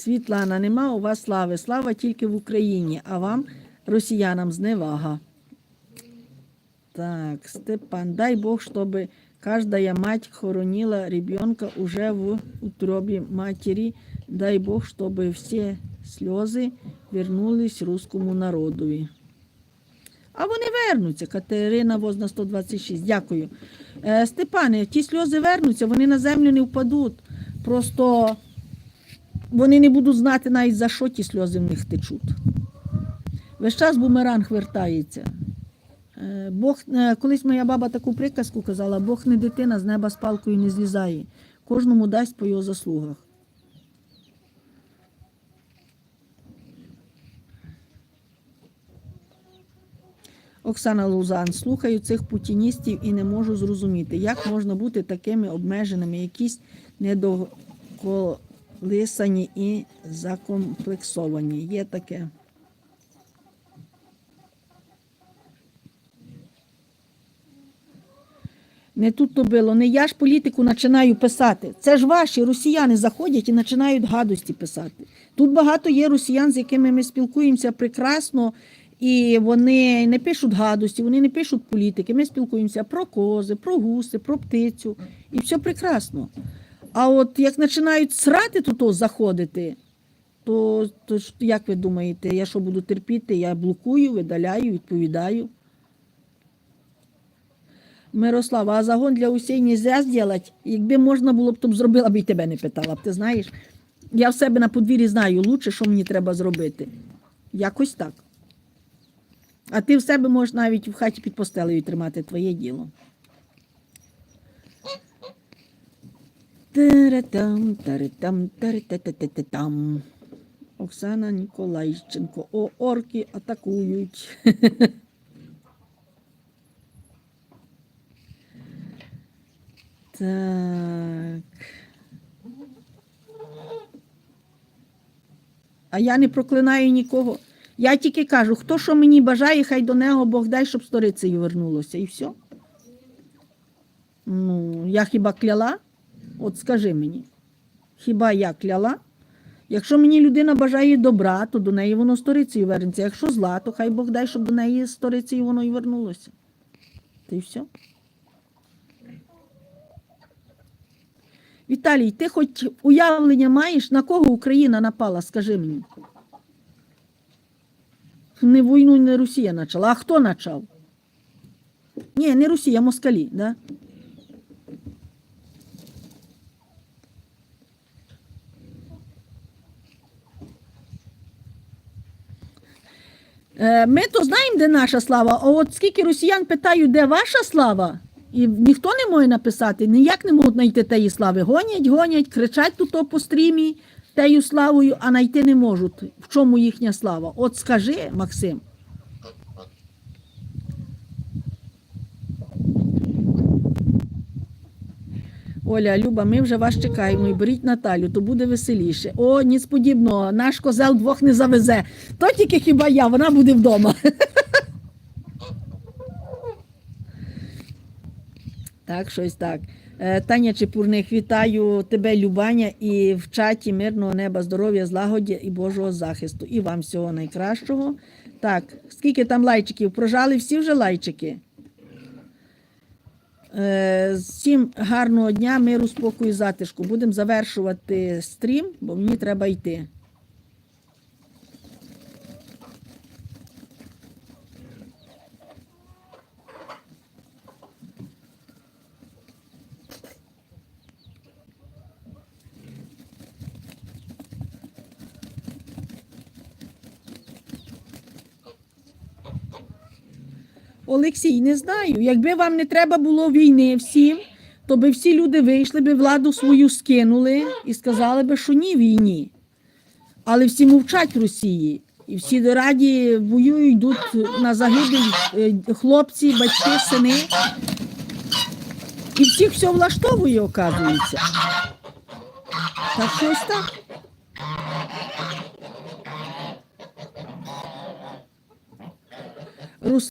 Світлана, нема у вас слави. Слава тільки в Україні, а вам, росіянам, зневага. Так, Степан, дай Бог, чтобы каждая мать хоронила ребенка уже в утробе матери. Дай Бог, чтобы все сльози вернулись русскому народові. А вони вернуться. Катерина Возна 126. Дякую. Е, Степане, ті сльози вернуться, вони на землю не впадуть. Просто вони не будуть знати навіть за що ті сльози в них течуть. Весь час бумеранг вертається. Е, Бог, е, колись моя баба таку приказку казала: Бог не дитина з неба з палкою не злізає. Кожному дасть по його заслугах. Оксана Лузан, слухаю цих путіністів і не можу зрозуміти, як можна бути такими обмеженими, якісь недоколисані і закомплексовані. Є таке. Не тут то було. Не я ж політику починаю писати. Це ж ваші росіяни заходять і починають гадості писати. Тут багато є росіян, з якими ми спілкуємося прекрасно, і вони не пишуть гадості, вони не пишуть політики. Ми спілкуємося про кози, про гуси, про птицю. І все прекрасно. А от як починають срати тут заходити, то, то як ви думаєте, я що буду терпіти? Я блокую, видаляю, відповідаю. Мирослава, а загон для усіх нельзя зробити. Якби можна було б, то зробила б і тебе не питала б. Ти знаєш? Я в себе на подвір'ї знаю лучше, що мені треба зробити. Якось так. А ти в себе можеш навіть в хаті під постелею тримати твоє діло. Таратам, таратам, тарататататам. Оксана Ніколайченко. О, орки атакують. Так. А я не проклинаю нікого. Я тільки кажу, хто що мені бажає, хай до нього Бог дай, щоб сторицею вернулося. І все. Ну, я хіба кляла? От скажи мені. Хіба я кляла? Якщо мені людина бажає добра, то до неї воно сторицею вернеться. Якщо зла, то хай Бог дай, щоб до неї сторицею воно і вернулося. Та й все. Віталій, ти хоч уявлення маєш, на кого Україна напала, скажи мені. Не війну, не Росія почала. А хто почав? Ні, не Росія, москалі, да? Ми то знаємо, де наша слава, а от скільки росіян питають, де ваша слава, і ніхто не може написати, ніяк не можуть знайти теї слави. Гонять, гонять, кричать тут по стрімі тею славою, а знайти не можуть. В чому їхня слава? От скажи, Максим. Оля, Люба, ми вже вас чекаємо і беріть Наталю, то буде веселіше. О, подібного, наш козел двох не завезе. То тільки хіба я, вона буде вдома. Так, щось так. Е, Таня Чепурних, вітаю тебе, Любаня, і в чаті мирного неба, здоров'я, злагоді і Божого захисту. І вам всього найкращого. Так, скільки там лайчиків? Прожали всі вже лайчики? Е, Всім гарного дня, миру, спокою, затишку. Будемо завершувати стрім, бо мені треба йти. Олексій, не знаю. Якби вам не треба було війни всім, то би всі люди вийшли би, владу свою скинули і сказали би, що ні війні. Але всі мовчать Росії. І всі раді воюють, йдуть на загибель е, хлопці, батьки, сини. І всіх все влаштовує, оказується. Так щось так.